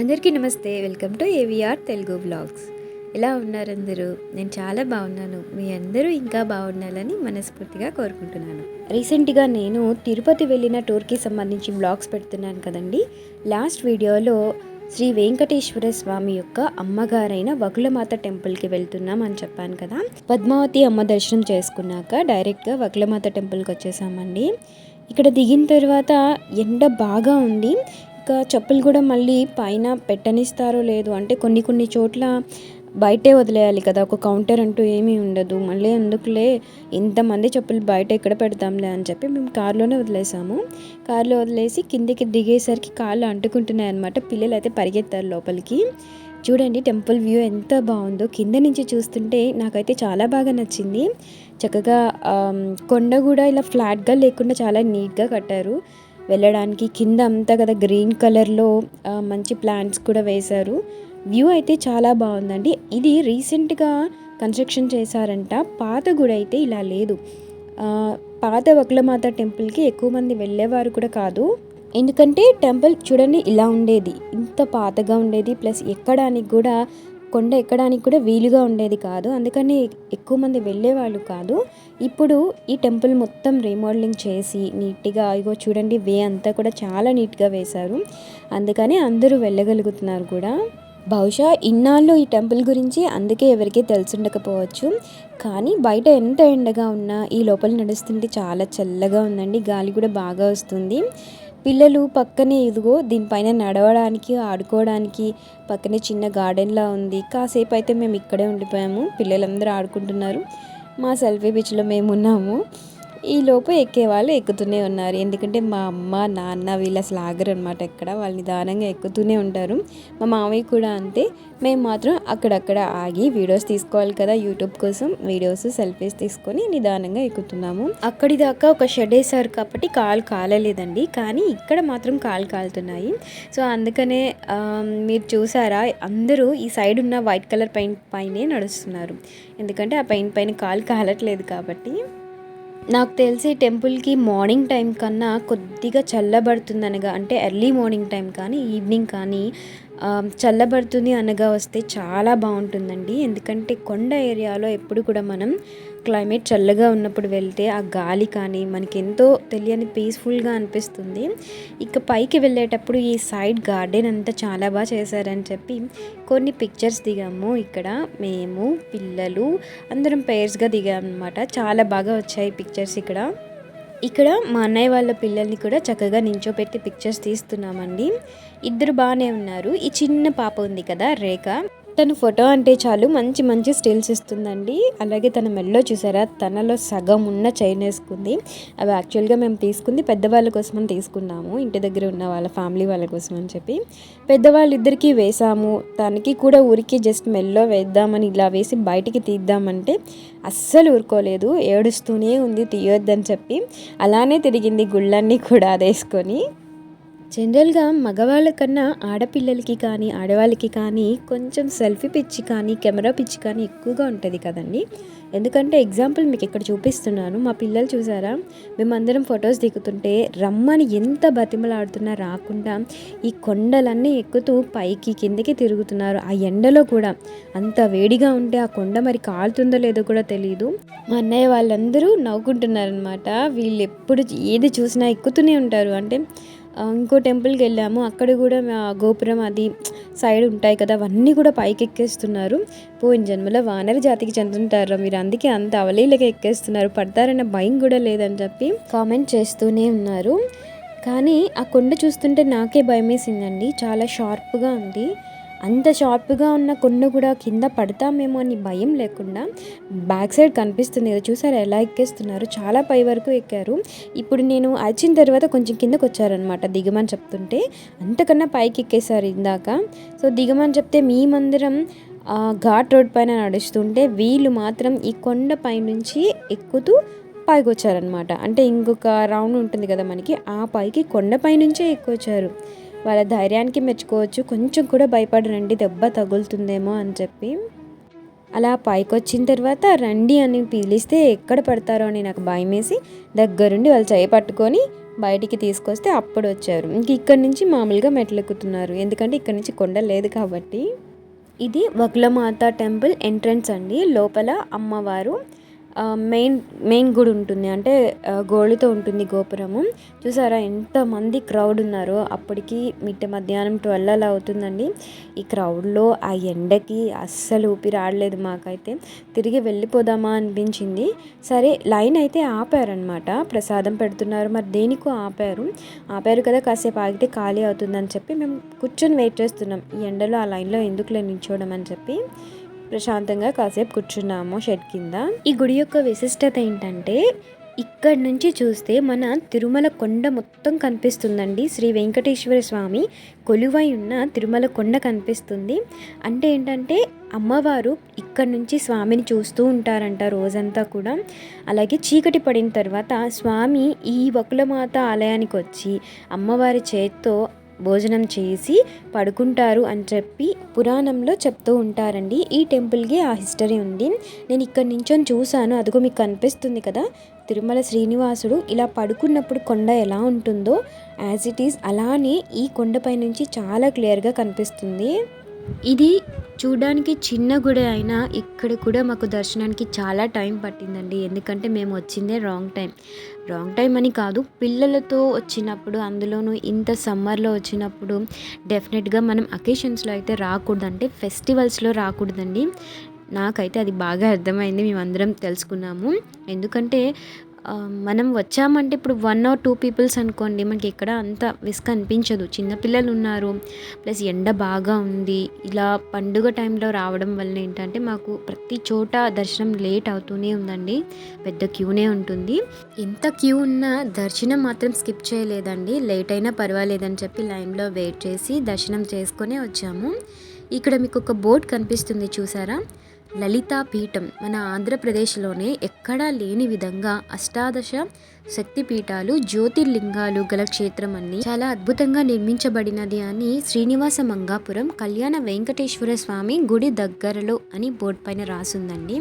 అందరికీ నమస్తే welcome to AVR Telugu blogs ఎలా ఉన్నారు అందరూ? నేను చాలా బాగున్నాను. మీ అందరూ ఇంకా బాగుండాలని మనస్ఫూర్తిగా కోరుకుంటున్నాను. రీసెంట్గా నేను తిరుపతి వెళ్ళిన టూర్కి సంబంధించి బ్లాగ్స్ పెడుతున్నాను కదండి. లాస్ట్ వీడియోలో శ్రీ వెంకటేశ్వర స్వామి యొక్క అమ్మగారైన వకులమాత టెంపుల్కి వెళ్తున్నాం అని చెప్పాను కదా. పద్మావతి అమ్మ దర్శనం చేసుకున్నాక డైరెక్ట్గా వకులమాత టెంపుల్కి వచ్చేసామండి. ఇక్కడ దిగిన తర్వాత ఎండ బాగా ఉంది. ఇంకా చెప్పులు కూడా మళ్ళీ పైన పెట్టనిస్తారో లేదు. అంటే కొన్ని కొన్ని చోట్ల బయటే వదిలేయాలి కదా. ఒక కౌంటర్ అంటూ ఏమీ ఉండదు. మళ్ళీ ఎందుకులే? ఇంతమంది చెప్పులు బయట ఎక్కడ పెడతాంలే అని చెప్పి మేము కారులోనే వదిలేసాము. కారులో వదిలేసి కిందికి దిగేసరికి కాళ్ళు అంటుకుంటున్నాయి అనమాట పిల్లలు అయితే పరిగెత్తారు లోపలికి. చూడండి టెంపుల్ వ్యూ ఎంత బాగుందో. కింద నుంచి చూస్తుంటే నాకైతే చాలా బాగా నచ్చింది. చక్కగా కొండ కూడా ఇలా ఫ్లాట్గా లేకుండా చాలా నీట్గా కట్టారు. వెళ్ళడానికి కింద అంతా కదా గ్రీన్ కలర్లో మంచి ప్లాంట్స్ కూడా వేశారు. వ్యూ అయితే చాలా బాగుందండి. ఇది రీసెంట్గా కన్స్ట్రక్షన్ చేశారంట. పాత గుడి అయితే ఇలా లేదు. పాత వక్లమాత టెంపుల్కి ఎక్కువ మంది వెళ్ళేవారు కూడా కాదు. ఎందుకంటే టెంపుల్ చూడండి ఇలా ఉండేది. ఇంత పాతగా ఉండేది. ప్లస్ ఎక్కడానికి కూడా కొండ ఎక్కడానికి కూడా వీలుగా ఉండేది కాదు. అందుకని ఎక్కువ మంది వెళ్ళేవాళ్ళు కాదు. ఇప్పుడు ఈ టెంపుల్ మొత్తం రీమోడలింగ్ చేసి నీట్గా ఇగో చూడండి వే అంతా కూడా చాలా నీట్గా వేశారు. అందుకని అందరూ వెళ్ళగలుగుతున్నారు కూడా. బహుశా ఇన్నాళ్ళు ఈ టెంపుల్ గురించి అందుకే ఎవరికీ తెలుసుండకపోవచ్చు. కానీ బయట ఎంత ఎండగా ఉన్నా ఈ లోపల నడుస్తుంటే చాలా చల్లగా ఉందండి. గాలి కూడా బాగా వస్తుంది. పిల్లలు పక్కనే ఇదిగో దీనిపైన నడవడానికి ఆడుకోవడానికి పక్కనే చిన్న గార్డెన్లా ఉంది. కాసేపు అయితే మేము ఇక్కడే ఉండిపోయాము. పిల్లలందరూ ఆడుకుంటున్నారు. మా సెల్ఫీ బీచ్లో మేము ఉన్నాము ఈ ఎక్కేవాళ్ళు ఎక్కే వాళ్ళు ఎక్కుతూనే ఉన్నారు. ఎందుకంటే మా అమ్మ నాన్న వీళ్ళు అసలు ఆగరు అనమాట ఎక్కడ. వాళ్ళు నిదానంగా ఎక్కుతూనే ఉంటారు. మా మామయ్య కూడా అంతే. మేము మాత్రం అక్కడక్కడ ఆగి వీడియోస్ తీసుకోవాలి కదా. యూట్యూబ్ కోసం వీడియోస్ సెల్ఫీస్ తీసుకొని నిదానంగా ఎక్కుతున్నాము. అక్కడి దాకా ఒక షెడ్ వేసారు కాబట్టి కాలు కాలలేదండి. కానీ ఇక్కడ మాత్రం కాలు కాలుతున్నాయి. సో అందుకనే మీరు చూసారా? అందరూ ఈ సైడ్ ఉన్న వైట్ కలర్ పెయింట్ పైనే నడుస్తున్నారు. ఎందుకంటే ఆ పెయింట్ పైన కాలు కాలట్లేదు కాబట్టి. నాకు తెలిసి టెంపుల్కి మార్నింగ్ టైం కన్నా కొద్దిగా చల్లబడుతుంది అనగా అంటే ఎర్లీ మార్నింగ్ టైం కానీ ఈవినింగ్ కానీ చల్లబడుతుంది అనగా వస్తే చాలా బాగుంటుందండి. ఎందుకంటే కొండ ఏరియాలో ఎప్పుడు కూడా మనం క్లైమేట్ చల్లగా ఉన్నప్పుడు వెళ్తే ఆ గాలి కానీ మనకి ఎంతో తెలియని పీస్ఫుల్గా అనిపిస్తుంది. ఇక పైకి వెళ్ళేటప్పుడు ఈ సైడ్ గార్డెన్ అంతా చాలా బాగా చేశారని చెప్పి కొన్ని పిక్చర్స్ దిగాము. ఇక్కడ మేము పిల్లలు అందరం పేర్స్గా దిగాము అనమాట చాలా బాగా వచ్చాయి పిక్చర్స్ ఇక్కడ. ఇక్కడ మా అన్నయ్య వాళ్ళ పిల్లల్ని కూడా చక్కగా నించోపెట్టి పిక్చర్స్ తీస్తున్నామండి. ఇద్దరు బాగానే ఉన్నారు. ఈ చిన్న పాప ఉంది కదా రేఖ. తను ఫోటో అంటే చాలు మంచి మంచి స్టిల్స్ ఇస్తుందండి. అలాగే తన మెల్లో చూసారా తనలో సగం ఉన్న చైన్ వేసుకుంది. అవి యాక్చువల్గా మేము తీసుకుంది పెద్దవాళ్ళ కోసం అని తీసుకున్నాము. ఇంటి దగ్గర ఉన్న వాళ్ళ ఫ్యామిలీ వాళ్ళ కోసం అని చెప్పి. పెద్దవాళ్ళిద్దరికీ వేసాము. తనకి కూడా ఊరికి జస్ట్ మెల్లో వేద్దామని ఇలా వేసి బయటికి తీద్దామంటే అస్సలు ఊరుకోలేదు. ఏడుస్తూనే ఉంది తీయొద్దని చెప్పి. అలానే తిరిగింది గుళ్ళన్నీ కూడా అదేసుకొని. జనరల్గా మగవాళ్ళ కన్నా ఆడపిల్లలకి కానీ ఆడవాళ్ళకి కానీ కొంచెం సెల్ఫీ పిచ్చి కానీ కెమెరా పిచ్చి కానీ ఎక్కువగా ఉంటుంది కదండి. ఎందుకంటే ఎగ్జాంపుల్ మీకు ఇక్కడ చూపిస్తున్నాను. మా పిల్లలు చూసారా? మేమందరం ఫొటోస్ దిగుతుంటే రమ్మని ఎంత బతిమలాడుతున్నా రాకుండా ఈ కొండలన్నీ ఎక్కుతూ పైకి కిందకి తిరుగుతున్నారు. ఆ ఎండలో కూడా అంత వేడిగా ఉంటే ఆ కొండ మరి కాలుతుందో లేదో కూడా తెలియదు మా అన్నయ్య వాళ్ళందరూ నవ్వుకుంటున్నారనమాట వీళ్ళు ఎప్పుడు ఏది చూసినా ఎక్కుతూనే ఉంటారు. అంటే ఇంకో టెంపుల్కి వెళ్ళాము. అక్కడ కూడా మా గోపురం అది సైడ్ ఉంటాయి కదా అవన్నీ కూడా పైకి ఎక్కేస్తున్నారు పోయిన జన్మలో వానర జాతికి చెందుంటారు మీరు. అందుకే అంత అవలీలగా ఎక్కేస్తున్నారు. పడతారన్న భయం కూడా లేదని చెప్పి కామెంట్ చేస్తూనే ఉన్నారు. కానీ ఆ కొండ చూస్తుంటే నాకే భయం వేసిందండి చాలా షార్ప్గా ఉంది. అంత షార్ప్గా ఉన్న కొండ కూడా కింద పడతామేమో అని భయం లేకుండా బ్యాక్ సైడ్ కనిపిస్తుంది కదా చూసారా ఎలా ఎక్కేస్తున్నారు? చాలా పై వరకు ఎక్కారు. ఇప్పుడు నేను అరిచిన తర్వాత కొంచెం కిందకు వచ్చారనమాట దిగమని చెప్తుంటే. అంతకన్నా పైకి ఎక్కేశారు ఇందాక. సో దిగమని చెప్తే మేమందరం మందిరం ఘాట్ రోడ్ పైన నడుస్తుంటే వీళ్ళు మాత్రం ఈ కొండ పైనుంచి ఎక్కుతూ పైకి వచ్చారనమాట అంటే ఇంకొక రౌండ్ ఉంటుంది కదా మనకి ఆ పైకి కొండపై నుంచే ఎక్కువచ్చారు. వాళ్ళ ధైర్యానికి మెచ్చుకోవచ్చు. కొంచెం కూడా భయపడరండి దెబ్బ తగులుతుందేమో అని చెప్పి. అలా పైకి వచ్చిన తర్వాత రండి అని పిలిస్తే ఎక్కడ పడతారో అని నాకు భయం వేసి దగ్గరుండి వాళ్ళు చేయి పట్టుకొని బయటికి తీసుకొస్తే అప్పుడు వచ్చారు ఇంక ఇక్కడి నుంచి మామూలుగా మెట్లెక్కుతున్నారు. ఎందుకంటే ఇక్కడ నుంచి కొండ లేదు కాబట్టి. ఇది వకులమాత టెంపుల్ ఎంట్రన్స్ అండి. లోపల అమ్మవారు మెయిన్ మెయిన్ గుడి ఉంటుంది. అంటే ఆ, గోళ్ళతో ఉంటుంది గోపురము. చూసారా ఎంతమంది క్రౌడ్ ఉన్నారో. అప్పటికి మిట్ట మధ్యాహ్నం ట్వెల్వ్ అలా అవుతుందండి. ఈ క్రౌడ్లో ఆ ఎండకి అస్సలు ఊపిరి ఆడలేదు మాకైతే. తిరిగి వెళ్ళిపోదామా అనిపించింది. సరే లైన్ అయితే ఆపారనమాట ప్రసాదం పెడుతున్నారు. మరి దేనికో ఆపారు. ఆపారు కదా కాసేపు ఆగితే ఖాళీ అవుతుందని చెప్పి మేము కూర్చొని వెయిట్ చేస్తున్నాం. ఈ ఎండలో ఆ లైన్లో ఎందుకులే నిల్చోవడం అని చెప్పి. ప్రశాంతంగా కాసేపు కూర్చున్నాము షెడ్ కింద. ఈ గుడి యొక్క విశిష్టత ఏంటంటే ఇక్కడ నుంచి చూస్తే మన తిరుమల కొండ మొత్తం కనిపిస్తుందండి. శ్రీ వెంకటేశ్వర స్వామి కొలువై ఉన్న తిరుమల కొండ కనిపిస్తుంది. అంటే ఏంటంటే అమ్మవారు ఇక్కడ నుంచి స్వామిని చూస్తూ ఉంటారంట రోజంతా కూడా. అలాగే చీకటి పడిన తర్వాత స్వామి ఈ వకులమాత ఆలయానికి వచ్చి అమ్మవారి చేత్తో భోజనం చేసి పడుకుంటారు అని చెప్పి పురాణంలో చెప్తూ ఉంటారండి. ఈ టెంపుల్కి ఆ హిస్టరీ ఉంది. నేను ఇక్కడ నించొని చూశాను. అదిగో మీకు కనిపిస్తుంది కదా. తిరుమల శ్రీనివాసుడు ఇలా పడుకున్నప్పుడు కొండ ఎలా ఉంటుందో యాజ్ ఇట్ ఈస్ అలానే ఈ కొండపై నుంచి చాలా క్లియర్గా కనిపిస్తుంది. ఇది చూడడానికి చిన్న గుడి అయినా ఇక్కడ కూడా మాకు దర్శనానికి చాలా టైం పట్టిందండి. ఎందుకంటే మేము వచ్చిందే రాంగ్ టైం. రాంగ్ టైం అని కాదు పిల్లలతో వచ్చినప్పుడు అందులోనూ ఇంత సమ్మర్లో వచ్చినప్పుడు డెఫినెట్గా మనం అకేషన్స్లో అయితే రాకూడదంటే ఫెస్టివల్స్లో రాకూడదండి. నాకైతే అది బాగా అర్థమైంది మేమందరం తెలుసుకున్నాము. ఎందుకంటే మనం వచ్చామంటే ఇప్పుడు వన్ ఆర్ టూ పీపుల్స్ అనుకోండి మనకి ఎక్కడ అంత విస్క్ అనిపించదు. చిన్నపిల్లలు ఉన్నారు ప్లస్ ఎండ బాగా ఉంది. ఇలా పండుగ టైంలో రావడం వల్ల ఏంటంటే మాకు ప్రతి చోట దర్శనం లేట్ అవుతూనే ఉందండి. పెద్ద క్యూనే ఉంటుంది. ఎంత క్యూ ఉన్నా దర్శనం మాత్రం స్కిప్ చేయలేదండి. లేట్ అయినా పర్వాలేదని చెప్పి లైన్లో వెయిట్ చేసి దర్శనం చేసుకొని వచ్చాము. ఇక్కడ మీకు ఒక బోర్డ్ కనిపిస్తుంది చూసారా? లలితా పీఠం మన ఆంధ్రప్రదేశ్లోనే ఎక్కడా లేని విధంగా అష్టాదశ శక్తి పీఠాలు జ్యోతిర్లింగాలు గల క్షేత్రం అన్ని చాలా అద్భుతంగా నిర్మించబడినది అని శ్రీనివాస మంగాపురం కళ్యాణ వెంకటేశ్వర స్వామి గుడి దగ్గరలో అని బోర్డు పైన రాసుందండి.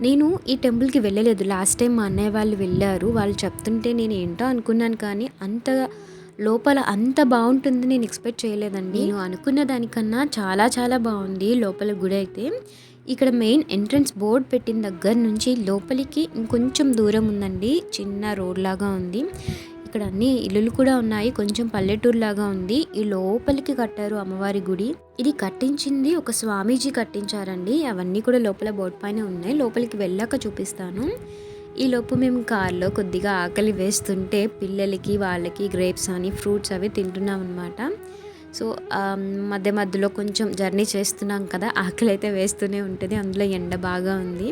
నేను ఈ టెంపుల్కి వెళ్ళలేదు. లాస్ట్ టైం మా అన్నయ్య వాళ్ళు వెళ్ళారు. వాళ్ళు చెప్తుంటే నేను ఏంటో అనుకున్నాను కానీ అంత లోపల అంత బాగుంటుంది నేను ఎక్స్పెక్ట్ చేయలేదండి. నేను అనుకున్న దానికన్నా చాలా చాలా బాగుంది లోపల గుడి అయితే. ఇక్కడ మెయిన్ ఎంట్రన్స్ బోర్డ్ పెట్టిన దగ్గర నుంచి లోపలికి ఇంకొంచెం దూరం ఉందండి. చిన్న రోడ్ లాగా ఉంది. ఇక్కడ అన్ని ఇల్లులు కూడా ఉన్నాయి. కొంచెం పల్లెటూరు లాగా ఉంది. ఈ లోపలికి కట్టారు అమ్మవారి గుడి. ఇది కట్టించింది ఒక స్వామీజీ కట్టించారండి. అవన్నీ కూడా లోపల బోర్డు పైన ఉన్నాయి. లోపలికి వెళ్ళాక చూపిస్తాను. ఈ లోపు మేము కార్లో కొద్దిగా ఆకలి వేస్తుంటే పిల్లలకి వాళ్ళకి గ్రేప్స్ అని ఫ్రూట్స్ అవి తింటున్నాం అనమాట సో మధ్య మధ్యలో కొంచెం జర్నీ చేస్తున్నాం కదా ఆకలి అయితే వేస్తూనే ఉంటుంది అందులో ఎండ బాగా ఉంది.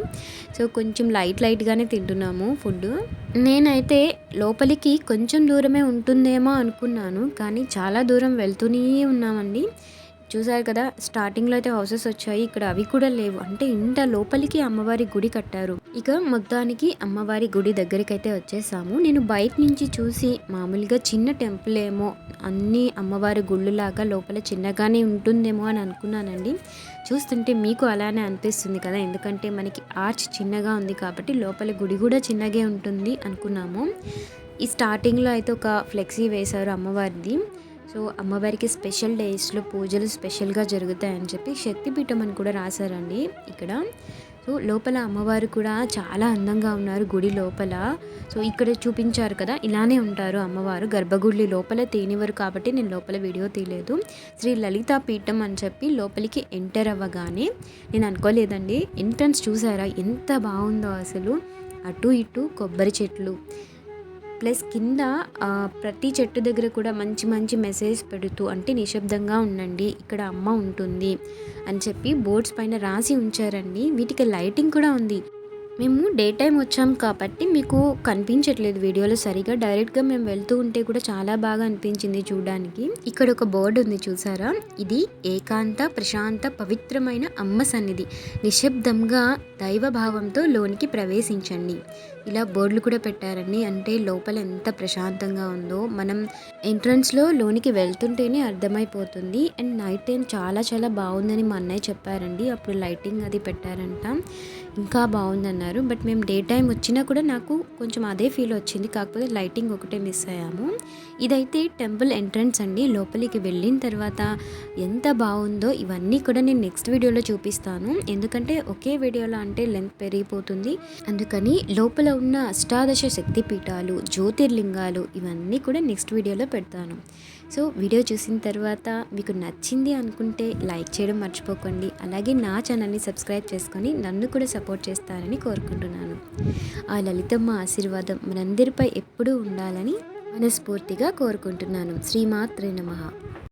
సో కొంచెం లైట్ లైట్గానే తింటున్నాము ఫుడ్ నేనైతే లోపలికి కొంచెం దూరమే ఉంటుందేమో అనుకున్నాను కానీ చాలా దూరం వెళ్తూనే ఉన్నామండి. చూసారు కదా స్టార్టింగ్లో అయితే హౌసెస్ వచ్చాయి ఇక్కడ అవి కూడా లేవు. అంటే ఇంత లోపలికి అమ్మవారి గుడి కట్టారు. ఇక మొత్తానికి అమ్మవారి గుడి దగ్గరికి అయితే వచ్చేసాము. నేను బయట నుంచి చూసి మామూలుగా చిన్న టెంపుల్ ఏమో అన్ని అమ్మవారి గుళ్ళులాగా లోపల చిన్నగానే ఉంటుందేమో అని అనుకున్నానండి. చూస్తుంటే మీకు అలానే అనిపిస్తుంది కదా ఎందుకంటే మనకి ఆర్చ్ చిన్నగా ఉంది కాబట్టి లోపల గుడి కూడా చిన్నగే ఉంటుంది అనుకున్నాము. ఈ స్టార్టింగ్లో అయితే ఒక ఫ్లెక్సీ వేశారు అమ్మవారిది. సో అమ్మవారికి స్పెషల్ డేస్లో పూజలు స్పెషల్గా జరుగుతాయని చెప్పి శక్తిపీఠం అని కూడా రాశారండి ఇక్కడ. సో లోపల అమ్మవారు కూడా చాలా అందంగా ఉన్నారు గుడి లోపల. సో ఇక్కడ చూపించారు కదా ఇలానే ఉంటారు అమ్మవారు. గర్భగుడి లోపల తేనివారు కాబట్టి నేను లోపల వీడియో తీయలేదు. శ్రీ లలితా పీఠం అని చెప్పి లోపలికి ఎంటర్ అవ్వగానే నేను అనుకోలేదండి ఎంట్రన్స్ చూసారా? ఎంత బాగుందో అసలు. అటు ఇటు కొబ్బరి చెట్లు ప్లస్ కింద ఆ, ప్రతి చెట్టు దగ్గర కూడా మంచి మంచి మెసేజ్ పెడుతూ అంటే నిశ్శబ్దంగా ఉండండి ఇక్కడ అమ్మ ఉంటుంది అని చెప్పి బోర్డ్స్ పైన రాసి ఉంచారండి. వీటికి లైటింగ్ కూడా ఉంది. మేము డే టైం వచ్చాం కాబట్టి మీకు కనిపించట్లేదు వీడియోలో సరిగా డైరెక్ట్గా మేము వెళ్తూ ఉంటే కూడా చాలా బాగా అనిపించింది చూడడానికి. ఇక్కడ ఒక బోర్డు ఉంది చూసారా? ఇది ఏకాంత ప్రశాంత పవిత్రమైన అమ్మ సన్నిధి. నిశ్శబ్దంగా దైవ భావంతో లోనికి ప్రవేశించండి. ఇలా బోర్డులు కూడా పెట్టారండి. అంటే లోపల ఎంత ప్రశాంతంగా ఉందో. మనం ఎంట్రన్స్లో లోనికి వెళ్తుంటేనే అర్థమైపోతుంది. అండ్ నైట్ టైం చాలా చాలా బాగుందని మా అన్నయ్య చెప్పారండి. అప్పుడు లైటింగ్ అది పెట్టారంట. ఇంకా బాగుందన్నారు. బట్ మేము డే టైం వచ్చినా కూడా నాకు కొంచెం అదే ఫీల్ వచ్చింది. కాకపోతే లైటింగ్ ఒకటే మిస్ అయ్యాము. ఇదైతే టెంపుల్ ఎంట్రన్స్ అండి. లోపలికి వెళ్ళిన తర్వాత ఎంత బాగుందో ఇవన్నీ కూడా నేను నెక్స్ట్ వీడియోలో చూపిస్తాను. ఎందుకంటే ఒకే వీడియోలో అంటే లెంత్ పెరిగిపోతుంది. అందుకని లోపల ఉన్న అష్టాదశ శక్తి పీఠాలు జ్యోతిర్లింగాలు ఇవన్నీ కూడా నెక్స్ట్ వీడియోలో పెడతాను. సో వీడియో చూసిన తర్వాత మీకు నచ్చింది అనుకుంటే లైక్ చేయడం మర్చిపోకండి. అలాగే నా ఛానల్ని సబ్స్క్రైబ్ చేసుకొని నన్ను కూడా సపోర్ట్ చేస్తారని కోరుకుంటున్నాను. ఆ లలితమ్మ ఆశీర్వాదం మనందరిపై ఎప్పుడూ ఉండాలని మనస్ఫూర్తిగా కోరుకుంటున్నాను. శ్రీమాత్రే నమః.